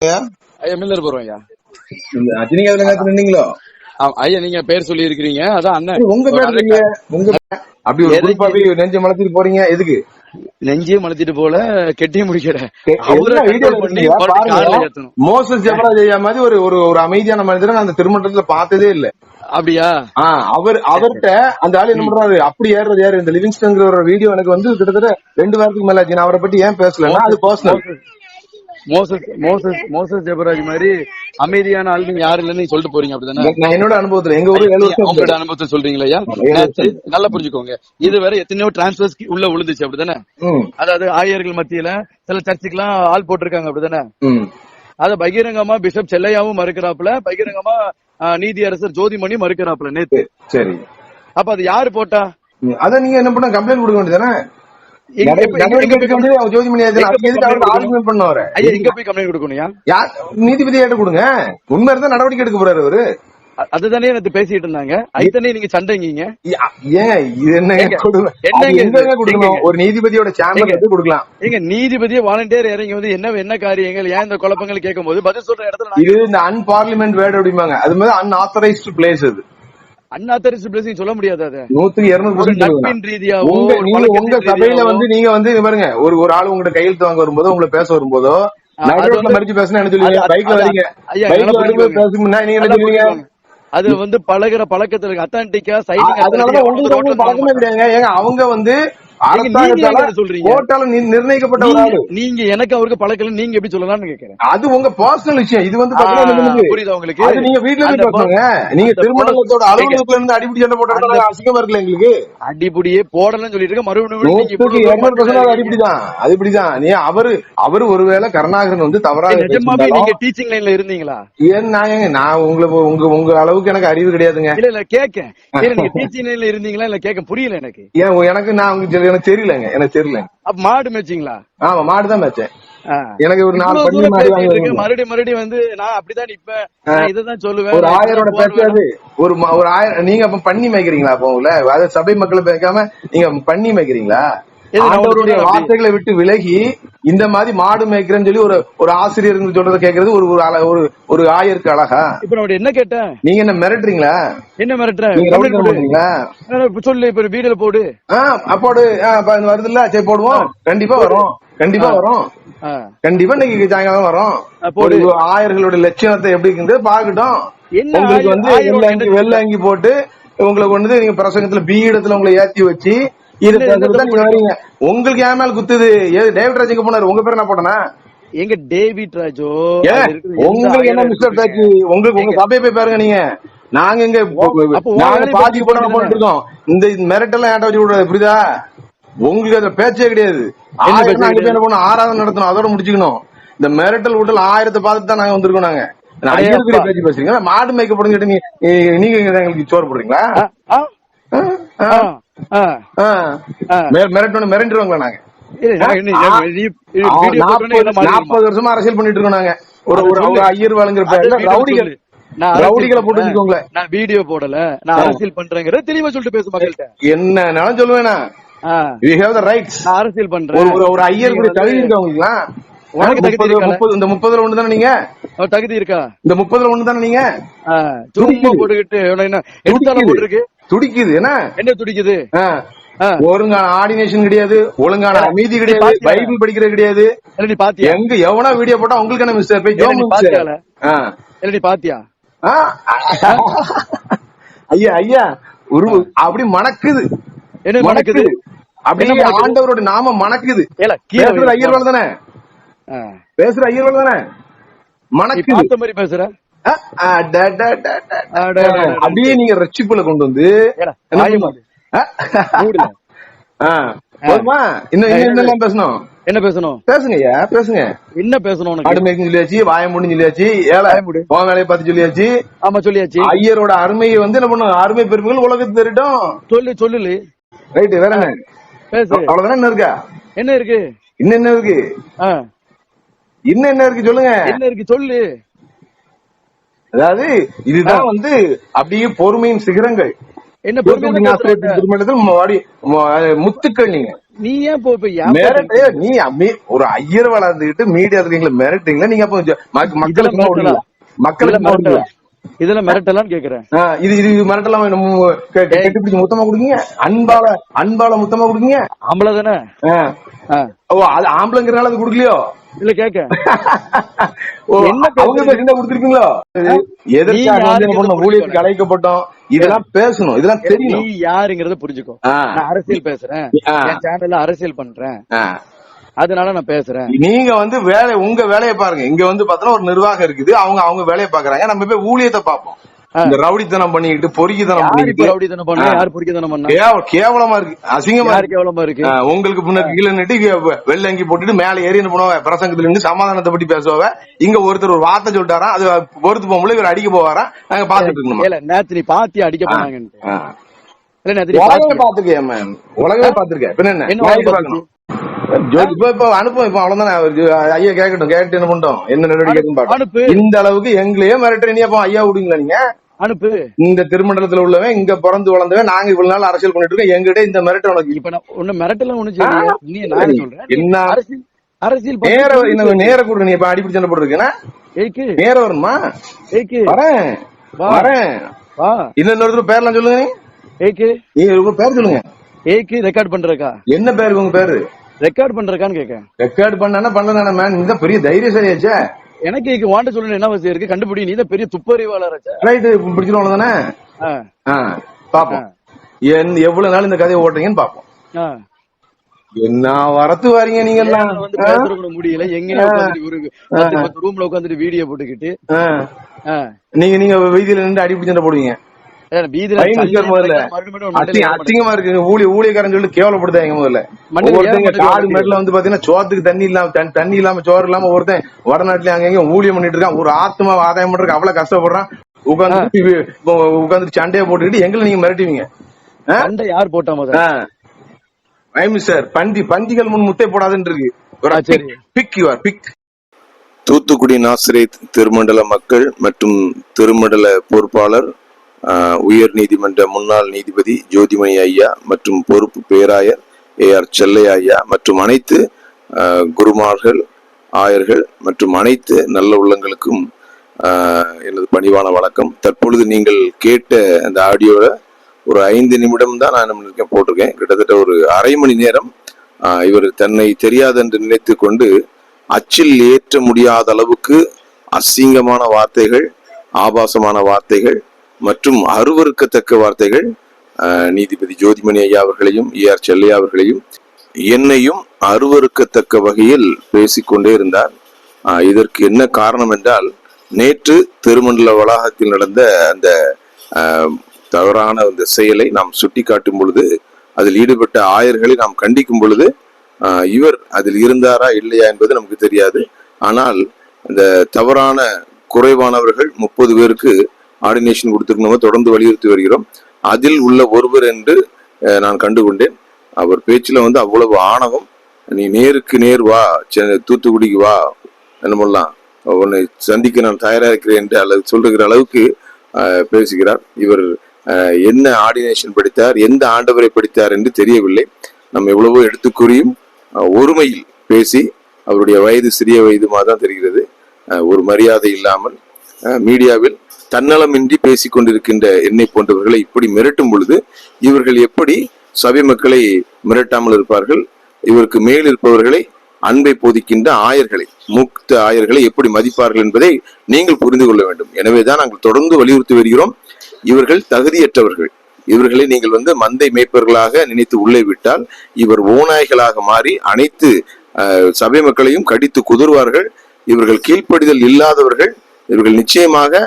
ஐயா? ஐயா மில்லர் போறோம் ஐயா. இந்த ரஜினிகாந்த் நேரத்துல நின்னீங்களோ ஆ, ஐயா நீங்க பேர் சொல்லி இருக்கிறீங்க அதான் அண்ணன். உங்க பேர். உங்க. அப்படி ஒரு நெஞ்சு மலத்திட்டு போறீங்க? எதுக்கு? நெஞ்சே மலத்திட்டு போல பாருங்க. ஏத்தணும். மோசஸ் ஜெபராஜ் ஐயா மாதிரி ஒரு ஒரு ஒரு அமைதியான மனிதரை நான் அந்த திருமணத்துல பார்த்ததே இல்ல. அப்படியா? அவர் அவர்கிட்ட அந்த ஆளு என்ன பண்றாரு? அப்படி ஏறுறது யாரு? இந்த லிவிங்ஸ்டன்ங்கிற ஒரு வீடியோ எனக்கு வந்து கிட்டத்தட்ட ரெண்டு வாரத்துக்கு மேல ஆச்சு. நான் அவரை பத்தி ஏன் பேசலன்னா அது personal Moses Moses Moses Jebaraj மாதிரி அமைதியான ஆள் நீங்க யாரு இல்லைன்னு சொல்லிட்டு போறீங்க அப்படிதானே? நான் என்னோட அனுபவத்துல எங்க ஊரு ஏழு வருஷம் உங்களோட அனுபவத்தை சொல்றீங்களா நல்லா புரிஞ்சுக்கோங்க. இதுவரை எத்தனையோ டிரான்ஸ்பர்ஸ் உள்ள விழுந்துச்சு அப்படிதானே? அதாவது ஆயர்கள் மத்தியில சில சர்ச்சுக்கெல்லாம் ஆள் போட்டிருக்காங்க அப்படிதானே. அத பகிரங்கமா பிஷப் செல்லையாவும் மறுக்கிறாப்புல பகிரங்கமா நீதியரசர் ஜோதிமணி மறுக்கிறாப்புல நேத்து. சரி அப்ப அது யாரு போட்டா? அத நீங்க என்ன பண்ண கம்ப்ளைண்ட் கொடுக்க வேண்டியதானே எங்க- எப்ப- எங்க- நடவடிக்கை எங்க எடுக்க போய் வேண்டியது அவங்க ஜோதிமணி ஆதித்யநாத். எங்க அதுக்கு போய் எதுக்கு அவருக்கு complaint ஆர்குமெண்ட் பண்ண வர ஐயா எங்க போய் கம்ப்ளைண்ட் கொடுக்கணும்யா யார் நீதிபதி ஏட்ட கொடுங்க. உண்மை இருந்தா நடவடிக்கை எடுக்க போறாரு அவரு அதுதானே எனக்கு பேசிட்டு இருந்தாங்க. அதுதானே நீங்க சண்டைங்கீங்க. யா- ஏங்க இது என்ன ஏங்க, இது? கொடுக்கணும்? எங்கங்க? ஒரு நீதிபதியோட சேம்பர் ஏங்க? எடுத்து கொடுக்கலாம். எங்க? நீதிபதியே வாலண்டியர் இறங்கி வந்து என்ன என்ன காரியங்கள் ஏன் இந்த குழப்பங்கள் கேட்கும் போது பதில் சொல்ற இடத்துல நான் இது இந்த அன்பார்லிமெண்ட் வேர்டு அப்படிம்பாங்க. அது மாதிரி அன்ஆத்தரைஸ்டு பிளேஸ் அது. அன்ஆத்தரைஸ்ட் பிளேசிங் சொல்ல முடியாது அது. நூத்துக்கு இருநூறு ரீதியாவோ உங்க சபையில வந்து நீங்க வந்து பாருங்க ஒரு ஒரு ஆள் உங்ககிட்ட கையெழுத்து வாங்க வரும்போதோ உங்களை பேச வரும்போதோ அது வந்து- பழகுற பழக்கத்துல இருக்கு. அத்தான்டிக்கா சைடிங் அதனாலதான் உங்களுக்கு அவங்க வந்து அரசாங்கத்தால நிர்ணயிக்கப்பட்ட நீங்க எனக்கு அவருக்கு பழக்கல நீங்க எப்படி சொல்லலாம்னு கேக்குறேன் அது உங்க பர்சனல் விஷயம். இது வந்து? புரியுதா உங்களுக்கு? நீங்க வீட்ல பேசுங்க நீங்க திருமணத்தோட அலுவலகத்துல இருந்து அடிப்படி சண்டை போட்டா அசிங்கமா இருக்குல்ல எங்களுக்கு? அடிப்படியே போடலன்னு சொல்லிட்டு இருக்க மறுபடியும் அது இப்படிதான். நீ அவரு அவரு ஒருவேளை கருணாகரன் வந்து தவறாக நீங்க டீச்சிங் லைன்ல இருந்தீங்களா? ஏன் நான் உங்களை உங்க உங்க அளவுக்கு எனக்கு அறிவு கிடையாதுங்க. இல்ல இல்ல கேக்க நீங்க டீச்சிங் லைன்ல இருந்தீங்களா? இல்ல கேட்க புரியல எனக்கு. ஏன் எனக்கு நான் உங்களுக்கு எனக்கு தெரியலங்க எனக்கு தெரியல அப்ப மாடு மேய்ச்சிங்களா? ஆமா மாடுதான் மேய்ச்சேன். ஆ. எனக்கு ஒரு நாலு பண்ணி மாடு பேசிட்டு வாங்கி இருக்கு, மறுபடியும் மறுபடியும் வந்து நான் அப்படிதான் நான் இதுதான் சொல்லுவேன். ஒரு ஆயரோட. பேசாது ஒரு ஒரு ஆயிரம் நீங்க அப்ப பண்ணி மேய்க்கிறீங்களா அப்ப உங்களை? அதாவது சபை மக்களை பேசாம நீங்க பண்ணி மேய்க்கிறீங்களா? ஆண்டவருடைய வார்த்தைகளை விட்டு விலகி இந்த மாதிரி மாடு மேய்க்கிறேன்னு சொல்லி ஒரு ஒரு ஆசிரியர் சொல்றத கேக்குறது ஒரு ஒரு ஒரு ஆயருக்கு அழகா? இப்ப நான் என்ன கேட்டேன்? நீங்க என்ன மிரட்டுறீங்களா? என்ன மிரட்டுற? நீங்க கம்ப்ளைண்ட் ரவுடி போடு? பண்றீங்களா ஆ, இப்ப சொல்லு இப்ப வீடியோல போடு. ஆ அப்போடு ஆ, அப்ப இது வருது இல்ல? சரி போடுவோம். கண்டிப்பா வரும். கண்டிப்பா வரும். கண்டிப்பா இன்னைக்கு சாயங்காலம் வரும். போடு. ஒரு ஆயர்களோட லட்சணத்தை எப்படி இருக்குது பாக்கட்டும் உங்களுக்கு வந்து வெள்ள அங்கி வெள்ள அங்கி போட்டு உங்களுக்கு வந்து நீங்க பிரசங்கத்துல பீடத்துல உங்களை ஏத்தி வச்சு நீங்க உங்களுக்கு ஏன் மேல குத்துது. ஏது டேவிட் ராஜ் எங்க போனாரு? உங்க பேர் என்ன போட்டனா? எங்க டேவிட் ராஜோ? உங்களுக்கு என்ன மிஸ்டர்? தாச்சி உங்களுக்கு உங்க சபையை போய் பாருங்க நீங்க. நாங்க இங்க நாங்க வேலையை பாதி பத்தி போட சொல்லுங்க. போட்டு இருக்கோம். இந்த மிரட்டெல்லாம் ஏன்டா வச்சு விடுறது? புரியுதா? உங்களுக்கு அதுல பேச்சே கிடையாது. என்ன பண்ணணும் ஆராதனை நடத்தணும். அதோட முடிச்சுக்கணும். இந்த மிரட்டல் விட்டல் ஆயிரத்தை பார்த்துட்டு தான் நாங்க வந்திருக்கோம் நாங்க. பேச்சு பேசுறீங்க? மாடு மேய்க்க நீ- நீங்க இங்க எங்களுக்கு சோறு போடுறீங்களா மிரட்டணும் மிரண்டுருவாங்களா நாங்க? நாற்பது வருஷமா அரசியல் பண்ணிட்டு இருக்கோம் நாங்க. ஒரு ஐயர் வாழுங்கிற ரவுடிகள் ரவுடிகளை போட்டு பண்றேன். வச்சுக்கோங்களேன். நான் வீடியோ போடல. நான் அரசியல் பண்றேங்கிறத தெளிவா சொல்லிட்டு பேசு மக்கள்கிட்ட. என்னன்னாலும் சொல்லுவேனா வி ஹேவ் த ரைட்ஸ் அரசியல் பண்றேன். ஒரு ஒரு ஐயர் கூட தகுதி இருக்கா உனக்கு தகுதி முப்பது இந்த முப்பதுல ஒண்ணு தானே நீங்க? தகுதி இருக்கா? இந்த முப்பதுல ஒண்ணு தானே நீங்க. போட்டுக்கிட்டு என்ன? போட்டிருக்கு? துடிக்குது என்ன? என்ன துடிக்குது. ஒழுங்கான ஆர்டினேஷன் கிடையாது ஒழுங்கான அமைதி கிடையாது பாத்தியா? பைபிள் படிக்கிறது கிடையாது. பாத்தியா? எங்க எவனா வீடியோ போட்டா உங்களுக்கு என்ன மிஸ்டர் போய் ஜோம் பாத்தியா ஆ? ஐயா ஐயா ஒரு அப்படி மணக்குது. என்ன மணக்குது? அப்படியே? ஆண்டவரோட நாம மணக்குது. பேசுறது வை. ஐயர் தானே. பேசுற ஐயர் தானே? மணக்குது. மாதிரி பேசுற? அப்படியே நீங்க ரட்சிப்புல கொண்டு வந்து போதுமா? இன்னும் பேசணும்? என்ன பேசணும்? பேசுங்க ஐயா பேசுங்க. என்ன பேசணும் உனக்கு? ஆடு மேய்க்கும் சொல்லியாச்சு வாய முடின்னு சொல்லியாச்சு ஏழை வாயை மூடு. உன் வேலையை பார்த்து சொல்லியாச்சு. ஆமா சொல்லியாச்சு. ஐயரோட அருமையை வந்து என்ன பண்ணும்? அருமை பெருமைகள் உலகத்துக்கு தெரிட்டும். சொல்லு சொல்லு. ரைட் வேற என்ன? அவ்வளவுதானே என்ன இருக்கா? என்ன இருக்கு? இன்னும் என்ன இருக்கு. இன்னும் என்ன இருக்கு சொல்லுங்க. என்ன இருக்கு? சொல்லு. அதாவது இதுதான் வந்து அப்படியே பொறுமையின் சிகரங்கள். என்ன முத்துக்கள் நீங்க. நீ ஏன் மிரட்டு நீ அம்மி- ஒரு ஐயர் வளர்ந்துகிட்டு மீடியா இருக்கீங்களா மிரட்டுங்களா நீங்க மக்களுக்கு மக்களுக்கு? இதுல மிரட்டலான்னு கேக்குறேன். இது இது மிரட்டலாம் கெட்டிப்பிடிச்சு முத்தமா கொடுங்க அன்பால அன்பால முத்தமா கொடுங்க ஆம்பளை தானே. ஓ அது ஆம்பளைங்கிறனால அது கொடுக்கலையோ? இல்ல கேக்க. ஊழியத்துக்கு? அழைக்கப்பட்டோம்? இதெல்லாம் பேசணும். இதெல்லாம் நீ தெரியணும். யாருங்கறத புரிஞ்சுக்கோ. நான் அரசியல் பேசுறேன். என் சேனல்ல அரசியல் பண்றேன். அதனால நான் பேசுறேன். நீங்க வந்து வேலை உங்க வேலையை பாருங்க. இங்க வந்து பாத்தீங்கன்னா ஒரு நிர்வாகம் இருக்குது. அவங்க அவங்க வேலையை பாக்குறாங்க நம்ம போய் ஊழியத்தை பார்ப்போம். ஆ. இந்த ரவுடித்தனம் பண்ணிக்கிட்டு பொறுக்கித்தனம் பண்ணிக்கிட்டு. ரவுடித்தனம் பண்ணா. யார் பொறிக்கத்தனம் பண்ணா? கேவ- கேவலமா இருக்கு. அசிங்கமா கேவலமா இருக்கு? உங்களுக்கு பின்னாடி கீழே நிட்டு வெள்ளை அங்கி போட்டுட்டு மேல ஏறி என்ன பண்ணுவ பிரசங்கத்துல இருந்து சமாதானத்தை பத்தி பேசுவ இங்க ஒருத்தர் ஒரு வார்த்தை சொல்லிட்டாராம் அது பொறுத்து போகும்போது இவர் அடிக்க போவாராம் நாங்க பாத்துட்டு இருக்கணுமா? இல்ல நேத்து நீ பாத்தி அடிக்க நீ உலகமே பாத்தி பாத்துருக்கேன் உலகமே பாத்துருக்கேன் பின்ன என்ன? இப்ப அனுப்புவோம் இப்ப அவ்வளவுதானே? ஐயா கேட்கட்டும் கேட்டு என்ன பண்ணிட்டோம்? என்ன நடவடிக்கை இந்த அளவுக்கு எங்களையே மிரட்டுற நீ அப்ப ஐயா விடுங்களா நீங்க? அனுப்பு. இந்த திருமண்டலத்துல உள்ளவன் இங்க பிறந்து வளர்ந்தவன் நாங்க இவ்வளவு நாள் அரசியல் பண்ணிட்டு இருக்கோம். எங்கிட்ட இந்த மிரட்டு உனக்கு இப்ப நான் ஒண்ணு மிரட்டல ஒண்ணு நீ நான் சொல்றேன். என்ன? அரசியல் அரசியல் நேர என்ன நேர கூட நீ இப்ப அடிப்படி சண்டை போட்டுருக்கேன்னா ஏக்கு நேர வருமா? ஏக்கு வரேன். வா. வரேன். வா. இன்னொரு பேர்லாம் சொல்லுங்க நீ. ஏக்கு நீ உங்க பேர் சொல்லுங்க. ஏக்கு ரெக்கார்ட் பண்றக்கா என்ன பேரு உங்க பேரு? ரெக்கார்ட் பண்றக்கான்னு கேக்க ரெக்கார்ட் பண்ணா பண்ணல மேம் இந்த பெரிய தைரியசாலியாச்சே எனக்கு ஏக்கு வாண்ட சொல்லணும் என்ன அவசியம் இருக்கு? கண்டுபிடி. நீ தான் பெரிய துப்பறிவாளராச்சா ரைட்டு பிடிச்சிருவோம் தானே ஆ, ஆ, பாப்போம். என் எவ்வளவு நாள் இந்த கதையை ஓட்டுறீங்கன்னு பாப்போம். என்ன வரத்து வாரீங்க நீங்க எல்லாம்? வந்து முடியல. பத்து ரூம்ல உட்காந்துட்டு வீடியோ போட்டுக்கிட்டு. நீங்க நீங்க வீதியில நின்று அடிப்படி சண்டை போடுவீங்க. அசிங்கமா இருக்கு. ஊழிய ஊழியக்காரன் சொல்லி கேவலப்படுத்தாங்க முதல்ல. காடு? மேட்ல வந்து பாத்தீங்கன்னா சோத்துக்கு தண்ணி இல்லாம தண்ணி- இல்லாம சோறு இல்லாம ஒருத்தன் வடநாட்டுல அங்க ஊழியம் பண்ணிட்டு இருக்கான். ஒரு ஆத்மா ஆதாயம் பண்றதுக்கு அவ்வளவு கஷ்டப்படுறான். உட்காந்து உட்காந்து சண்டையை போட்டுக்கிட்டு எங்களை நீங்க மிரட்டுவீங்க. யார் போட்டா முதல்ல? ஐம் சார் பந்தி பந்திகள் முன் முட்டை போடாதுன்னு இருக்கு. Pick your pick Thoothukudi Nazareth திருமண்டல மக்கள் மற்றும் திருமண்டல பொறுப்பாளர் உயர் நீதிமன்ற முன்னாள் நீதிபதி ஜோதிமணி ஐயா மற்றும் பொறுப்பு பேராயர் ஏ ஆர் செல்லையா ஐயா மற்றும் அனைத்து குருமார்கள் ஆயர்கள் மற்றும் அனைத்து நல்ல உள்ளங்களுக்கும் எனது பணிவான வணக்கம். தற்பொழுது நீங்கள் கேட்ட அந்த ஆடியோவில் ஒரு ஐந்து நிமிடம் தான் நான் நம்மளுக்கு போட்டிருக்கேன். கிட்டத்தட்ட ஒரு அரை மணி நேரம் இவர் தன்னை தெரியாதென்று நினைத்து கொண்டு அச்சில் ஏற்ற முடியாத அளவுக்கு அசிங்கமான வார்த்தைகள் ஆபாசமான வார்த்தைகள் மற்றும் அருவருக்கத்தக்க வார்த்தைகள் நீதிபதி ஜோதிமணி ஐயா அவர்களையும் ஏ ஆர் செல்லையா அவர்களையும் என்னையும் அருவருக்கத்தக்க வகையில் பேசிக்கொண்டே இருந்தார். இதற்கு என்ன காரணம் என்றால் நேற்று திருமண்டல வளாகத்தில் நடந்த அந்த தவறான அந்த செயலை நாம் சுட்டி காட்டும் பொழுது அதில் ஈடுபட்ட ஆயர்களை நாம் கண்டிக்கும் பொழுது இவர் அதில் இருந்தாரா இல்லையா என்பது நமக்கு தெரியாது. ஆனால் இந்த தவறான குறைவானவர்கள் முப்பது பேருக்கு ஆர்டினேஷன் கொடுத்திருந்தவங்க தொடர்ந்து வலியுறுத்தி வருகிறோம். அதில் உள்ள ஒருவர் என்று நான் கண்டுகொண்டேன். அவர் பேச்சில் வந்து அவ்வளவு ஆணவம். நீ நேருக்கு நேர் வா சென்னை தூத்துக்குடிக்கு வா என்ன பண்ணலாம்? உன்னை சந்திக்க நான் தயாராக இருக்கிறேன் என்று அல்லது சொல்லுகிற அளவுக்கு பேசுகிறார். இவர் என்ன ஆர்டினேஷன் படித்தார் எந்த ஆண்டவரை படித்தார் என்று தெரியவில்லை. நம்ம எவ்வளவோ எடுத்துக்கூறியும் ஒருமையில் பேசி அவருடைய வயது சிறிய வயதுமாக தான் தெரிகிறது ஒரு மரியாதை இல்லாமல் மீடியாவில் தன்னலமின்றி பேசிக் கொண்டிருக்கின்ற என்னை போன்றவர்களை இப்படி மிரட்டும் பொழுது இவர்கள் எப்படி சபை மக்களை மிரட்டாமல் இருப்பார்கள்? இவருக்கு மேல் இருப்பவர்களை அன்பை போதிக்கின்ற ஆயர்களை முக்த ஆயர்களை எப்படி மதிப்பார்கள் என்பதை நீங்கள் புரிந்து கொள்ள வேண்டும். எனவேதான் நாங்கள் தொடர்ந்து வலியுறுத்தி வருகிறோம். இவர்கள் தகுதியற்றவர்கள். இவர்களை நீங்கள் வந்து மந்தை மேய்ப்பவர்களாக நினைத்து உள்ளே விட்டால் இவர் ஓநாய்களாக மாறி அனைத்து சபை மக்களையும் கடித்து குதிர்வார்கள் இவர்கள் கீழ்ப்படிதல் இல்லாதவர்கள். இவர்கள் நிச்சயமாக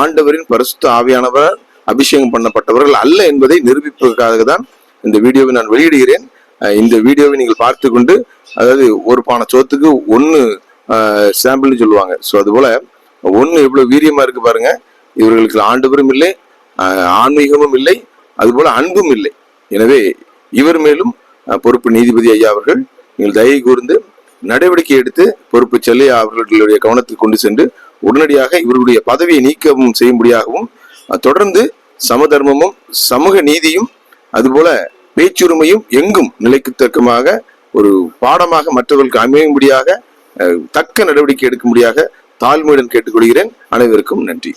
ஆண்டவரின் பரிசுத்த ஆவியானவர் அபிஷேகம் பண்ணப்பட்டவர்கள் அல்ல என்பதை நிரூபிப்பதற்காக தான் இந்த வீடியோவை நான் வெளியிடுகிறேன். இந்த வீடியோவை நீங்கள் பார்த்து கொண்டு அதாவது ஒரு பானை சோத்துக்கு ஒன்று சாம்பிள்னு சொல்லுவாங்க. ஸோ அதுபோல் ஒன்று எவ்வளோ வீரியமாக இருக்குது பாருங்க. இவர்களுக்கு ஆண்டவரும் இல்லை ஆன்மீகமும் இல்லை அதுபோல் அன்பும் இல்லை. எனவே இவர் மேலும் பொறுப்பு நீதிபதி ஐயா அவர்கள் நீங்கள் தயை கூர்ந்து நடவடிக்கை எடுத்து பொறுப்பு செல்லையா அவர்களுடைய கவனத்துக்கு கொண்டு சென்று உடனடியாக இவர்களுடைய பதவியை நீக்கவும் செய்யும்படியாகவும் தொடர்ந்து சமதர்மமும் சமூக நீதியும் அதுபோல பேச்சுரிமையும் எங்கும் நிலைக்குத்தக்கமாக ஒரு பாடமாக மற்றவர்களுக்கு அமையும்படியாக தக்க நடவடிக்கை எடுக்கும்படியாக தாழ்மையுடன் கேட்டுக்கொள்கிறேன். அனைவருக்கும் நன்றி.